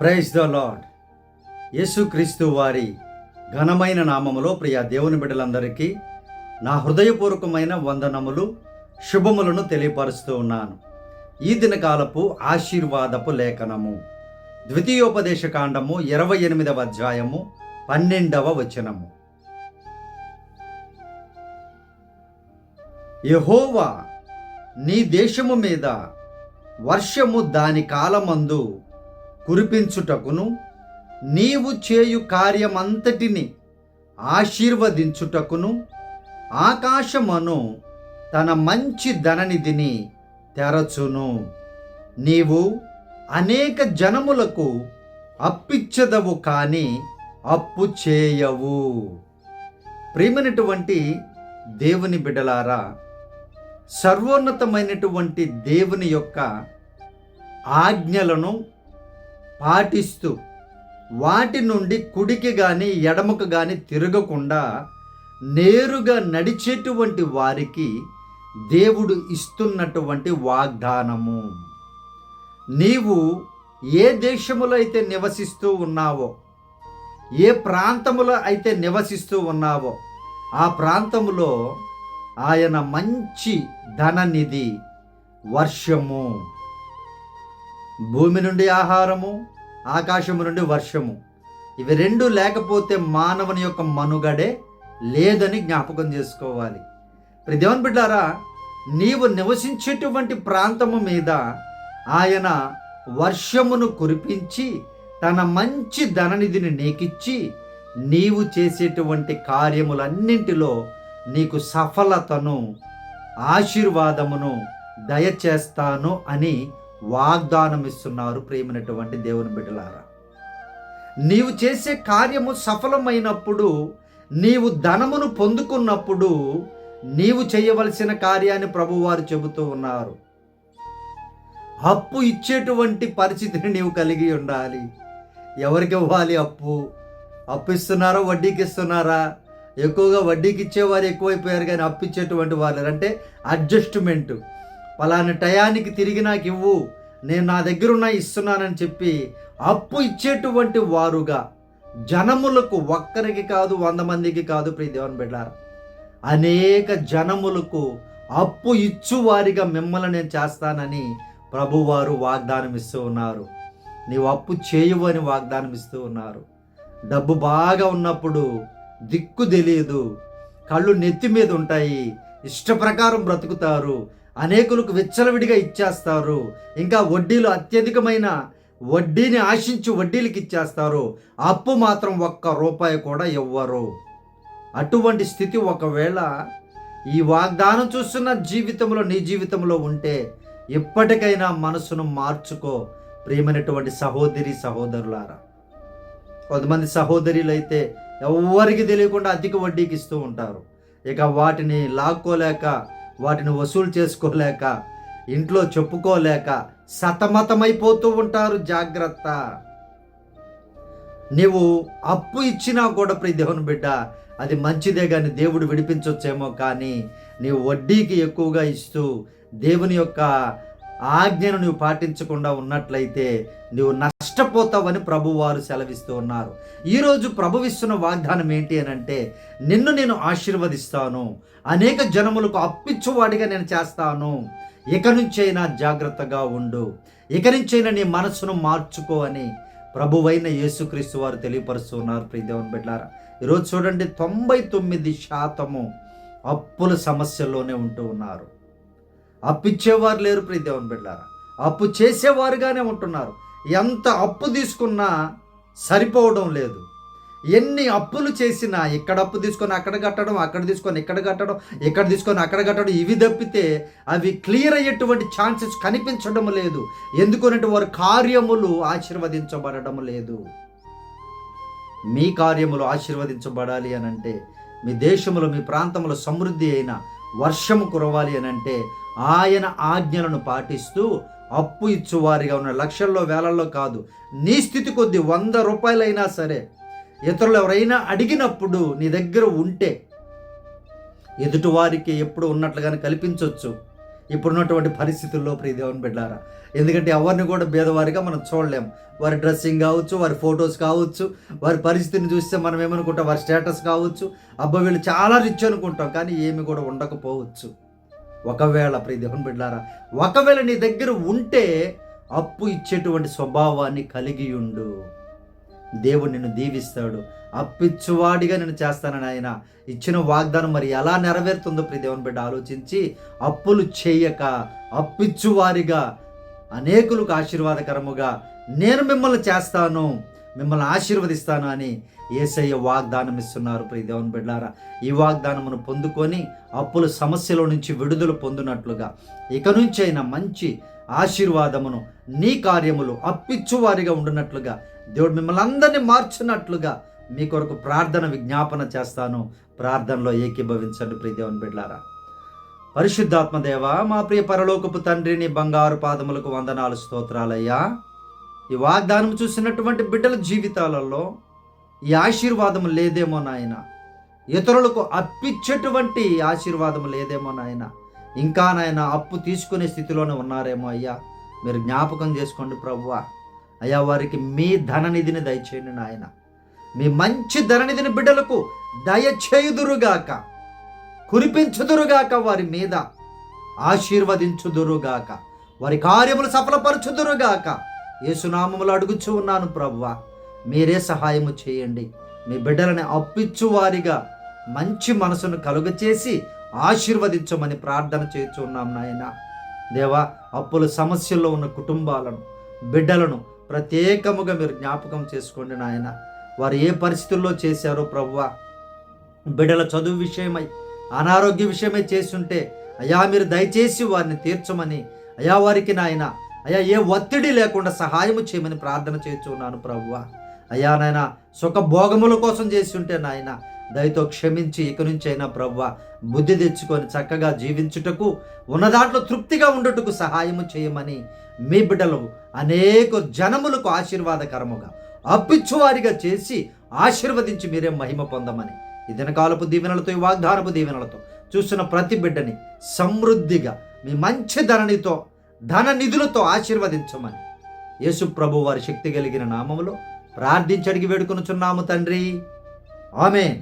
Praise the lord యేసుక్రీస్తు వారి ఘనమైన నామములో ప్రియ దేవుని బిడ్డలందరికీ నా హృదయపూర్వకమైన వందనములు శుభములను తెలియపరుస్తూ ఉన్నాను. ఈ దినకాలపు ఆశీర్వాదపు లేఖనము. ద్వితీయోపదేశ కాండము ఇరవై ఎనిమిదవ అధ్యాయము పన్నెండవ వచనము. యహోవా నీ దేశము మీద వర్షము దాని కాలమందు కురిపించుటకును నీవు చేయు కార్యమంతటిని ఆశీర్వదించుటకును ఆకాశమను తన మంచి ధననిధిని తెరచును. నీవు అనేక జనములకు అప్పిచ్చదవు కానీ అప్పు చేయవు. ప్రేమైనటువంటి దేవుని బిడలారా సర్వోన్నతమైనటువంటి దేవుని యొక్క ఆజ్ఞలను పాటిస్తూ వాటి నుండి కుడికి కానీ ఎడమకు కానీ తిరగకుండా నేరుగా నడిచేటువంటి వారికి దేవుడు ఇస్తున్నటువంటి వాగ్దానము. నీవు ఏ దేశములో అయితే నివసిస్తూ ఉన్నావో ఏ ప్రాంతములో అయితే నివసిస్తూ ఉన్నావో ఆ ప్రాంతములో ఆయన మంచి ధననిధి వర్షము. భూమి నుండి ఆహారము ఆకాశము నుండి వర్షము. ఇవి రెండు లేకపోతే మానవుని యొక్క మనుగడే లేదని జ్ఞాపకం చేసుకోవాలి. మరి బిడ్డారా నీవు నివసించేటువంటి ప్రాంతము మీద ఆయన వర్షమును కురిపించి తన మంచి ధననిధిని నీకిచ్చి నీవు చేసేటువంటి కార్యములన్నింటిలో నీకు సఫలతను ఆశీర్వాదమును దయచేస్తాను అని వాగ్దానం ఇస్తున్నారు ప్రేమైనటువంటి దేవుని బిడ్డలారా. నీవు చేసే కార్యము సఫలమైనప్పుడు నీవు ధనమును పొందుకున్నప్పుడు నీవు చేయవలసిన కార్యాన్ని ప్రభువారు చెబుతూ ఉన్నారు. అప్పు ఇచ్చేటువంటి పరిస్థితిని నీవు కలిగి ఉండాలి. ఎవరికి ఇవ్వాలి అప్పు? అప్పు ఇస్తున్నారా వడ్డీకి ఇస్తున్నారా ఎక్కువగా వడ్డీకి ఇచ్చేవారు ఎక్కువైపోయారు కానీ అప్పు ఇచ్చేటువంటి వాళ్ళు అంటే అడ్జస్ట్మెంట్. పలాని టయానికి తిరిగి నాకు ఇవ్వు. నేను నా దగ్గరున్న ఇస్తున్నానని చెప్పి అప్పు ఇచ్చేటువంటి వారుగా జనములకు ఒక్కరికి కాదు వంద మందికి కాదు ప్రియ దేవుని బిడ్డారు. అనేక జనములకు అప్పు ఇచ్చువారిగా మిమ్మల్ని నేను చేస్తానని ప్రభువారు వాగ్దానం ఇస్తూ ఉన్నారు. నీవు అప్పు చేయువని వాగ్దానం ఇస్తూ ఉన్నారు. డబ్బు బాగా ఉన్నప్పుడు దిక్కు తెలియదు. కళ్ళు నెత్తి మీద ఉంటాయి. ఇష్ట ప్రకారం బ్రతుకుతారు. అనేకులకు విచ్చలవిడిగా ఇచ్చేస్తారు. ఇంకా వడ్డీలు అత్యధికమైన వడ్డీని ఆశించి వడ్డీలకు ఇచ్చేస్తారు. అప్పు మాత్రం ఒక్క రూపాయి కూడా ఇవ్వరు. అటువంటి స్థితి ఒకవేళ ఈ వాగ్దానం చూస్తున్న జీవితంలో నీ జీవితంలో ఉంటే ఇప్పటికైనా మనసును మార్చుకో ప్రియమైనటువంటి సహోదరి సహోదరులారా. కొంతమంది సహోదరులు అయితే ఎవరికి తెలియకుండా అధిక వడ్డీకి ఇస్తూ ఉంటారు. ఇక వాటిని లాక్కోలేక వాటిని వసూలు చేసుకోలేక ఇంట్లో చెప్పుకోలేక సతమతమైపోతూ ఉంటారు. జాగ్రత్త. నీవు అప్పు ఇచ్చినా కూడా ప్రి దేవుని బిడ్డ అది మంచిదే కానీ దేవుడు విడిపించవచ్చేమో కానీ నీవు వడ్డీకి ఎక్కువగా ఇస్తూ దేవుని యొక్క ఆజ్ఞను నువ్వు పాటించకుండా ఉన్నట్లయితే నువ్వు నష్టపోతావని ప్రభువారు సెలవిస్తూ ఉన్నారు. ఈరోజు ప్రభువిస్తున్న వాగ్దానం ఏంటి అని అంటే నిన్ను నేను ఆశీర్వదిస్తాను. అనేక జనములకు అప్పిచ్చువాడిగా నేను చేస్తాను. ఇక నుంచైనా జాగ్రత్తగా ఉండు. ఇక నుంచైనా నీ మనసును మార్చుకో అని ప్రభువైన యేసుక్రీస్తు వారు తెలియపరుస్తున్నారు ప్రియదేవన్ బిడ్డారా ఈరోజు చూడండి తొంభై తొమ్మిది శాతము అప్పుల సమస్యల్లోనే ఉంటూ ఉన్నారు. అప్పిచ్చేవారు లేరు ప్రియ దేవుని బిడ్డారా అప్పు చేసేవారుగానే ఉంటున్నారు. ఎంత అప్పు తీసుకున్నా సరిపోవడం లేదు. ఎన్ని అప్పులు చేసినా ఇక్కడ అప్పు తీసుకొని అక్కడ కట్టడం అక్కడ తీసుకొని ఇక్కడ కట్టడం ఇక్కడ తీసుకొని అక్కడ కట్టడం ఇవి తప్పితే అవి క్లియర్ అయ్యేటువంటి ఛాన్సెస్ కనిపించడం లేదు. ఎందుకంటే వారి కార్యములు ఆశీర్వదించబడడం లేదు. మీ కార్యములు ఆశీర్వదించబడాలి అని అంటే మీ దేశంలో మీ ప్రాంతంలో సమృద్ధి అయిన వర్షము కురవాలి అని అంటే ఆయన ఆజ్ఞలను పాటిస్తూ అప్పు ఇచ్చువారిగా ఉన్న లక్షల్లో వేలల్లో కాదు. నీ స్థితి కొద్ది వంద రూపాయలైనా సరే ఇతరులు ఎవరైనా అడిగినప్పుడు నీ దగ్గర ఉంటే ఎదుటివారికి ఎప్పుడు ఉన్నట్లుగానే కల్పించవచ్చు ఇప్పుడున్నటువంటి పరిస్థితుల్లో ప్రియదేవన్ బిడ్డారా ఎందుకంటే ఎవరిని కూడా భేదవారిగా మనం చూడలేం. వారి డ్రెస్సింగ్ కావచ్చు వారి ఫొటోస్ కావచ్చు వారి పరిస్థితిని చూస్తే మనం ఏమనుకుంటాం? వారి స్టేటస్ కావచ్చు. అబ్బా వీళ్ళు చాలా రిచ్ అనుకుంటాం కానీ ఏమి కూడా ఉండకపోవచ్చు. ఒకవేళ ప్రియదేవన్ బిడ్డారా ఒకవేళ నీ దగ్గర ఉంటే అప్పు ఇచ్చేటువంటి స్వభావాన్ని కలిగి ఉండు. దేవుడు నిన్ను దీవిస్తాడు. అప్పిచ్చువాడిగా నేను చేస్తానని ఆయన ఇచ్చిన వాగ్దానం మరి ఎలా నెరవేరుతుందో ప్రతి దేవుని బిడ్డ ఆలోచించి అప్పులు చేయక అప్పిచ్చువారిగా అనేకులకు ఆశీర్వాదకరముగా నేను మిమ్మల్ని చేస్తాను మిమ్మల్ని ఆశీర్వదిస్తాను అని ఏసయ్య వాగ్దానం ఇస్తున్నారు ప్రియ దేవుని బిడ్డారా. ఈ వాగ్దానమును పొందుకొని అప్పుల సమస్యల నుంచి విడుదల పొందినట్లుగా ఇక నుంచి అయినా మంచి ఆశీర్వాదమును నీ కార్యములు అప్పిచ్చువారిగా ఉండినట్లుగా దేవుడు మిమ్మల్ని అందరినీ మార్చున్నట్లుగా మీ కొరకు ప్రార్థన విజ్ఞాపన చేస్తాను. ప్రార్థనలో ఏకీభవించండి ప్రియదేవుని బిడ్డారా పరిశుద్ధాత్మదేవ మా ప్రియ పరలోకపు తండ్రిని బంగారు పాదములకు వందనాలు స్తోత్రాలయ్యా. ఈ వాగ్దానం చూసినటువంటి బిడ్డల జీవితాలలో ఈ ఆశీర్వాదం లేదేమో నాయన. ఇతరులకు అప్పిచ్చేటువంటి ఆశీర్వాదం లేదేమో నాయన. ఇంకా నాయన అప్పు తీసుకునే స్థితిలోనే ఉన్నారేమో అయ్యా. మీరు జ్ఞాపకం చేసుకోండి ప్రభువా. అయ్యా వారికి మీ ధననిధిని దయచేయండి నాయన. మీ మంచి ధననిధిని బిడ్డలకు దయచేయుదురుగాక. కురిపించుదురుగాక వారి మీద. ఆశీర్వదించుదురుగాక. వారి కార్యములు సఫలపరచుదురుగాక. యేసునామములు అడుగుచూ ఉన్నాను ప్రభువా మీరే సహాయము చేయండి. మీ బిడ్డలని అప్పిచ్చు వారిగా మంచి మనసును కలుగచేసి ఆశీర్వదించమని ప్రార్థన చేస్తున్నాం నాయన. దేవా అప్పుల సమస్యల్లో ఉన్న కుటుంబాలను బిడ్డలను ప్రత్యేకముగా మీరు జ్ఞాపకం చేసుకోండి నాయన. వారు ఏ పరిస్థితుల్లో చేశారో ప్రభువ బిడ్డల చదువు విషయమై అనారోగ్య విషయమై చేస్తుంటే అయా మీరు దయచేసి వారిని తీర్చమని అయా వారికి నాయన అయా ఏ ఒత్తిడి లేకుండా సహాయం చేయమని ప్రార్థన చేస్తున్నాను ప్రభువ అయ్యా నాయన సుఖ భోగముల కోసం చేసి ఉంటే నాయన దయతో క్షమించి ఇక నుంచైనా ప్రవ్వ బుద్ధి తెచ్చుకొని చక్కగా జీవించుటకు ఉన్న దాంట్లో తృప్తిగా ఉండుటకు సహాయము చేయమని మీ బిడ్డలు అనేక జనములకు ఆశీర్వాదకరముగా అప్పిచ్చువారిగా చేసి ఆశీర్వదించి మీరే మహిమ పొందమని. ఈ దినకాలపు దీవెనలతో ఈ వాగ్దానపు దీవెనలతో చూస్తున్న ప్రతి బిడ్డని సమృద్ధిగా మీ మంచి ధరణితో ధన నిధులతో ఆశీర్వదించమని. యేసు ప్రభు వారి శక్తి కలిగిన నామములో ప్రార్థించడిగి వేడుకొనుచున్నాము తండ్రి. ఆమెన్.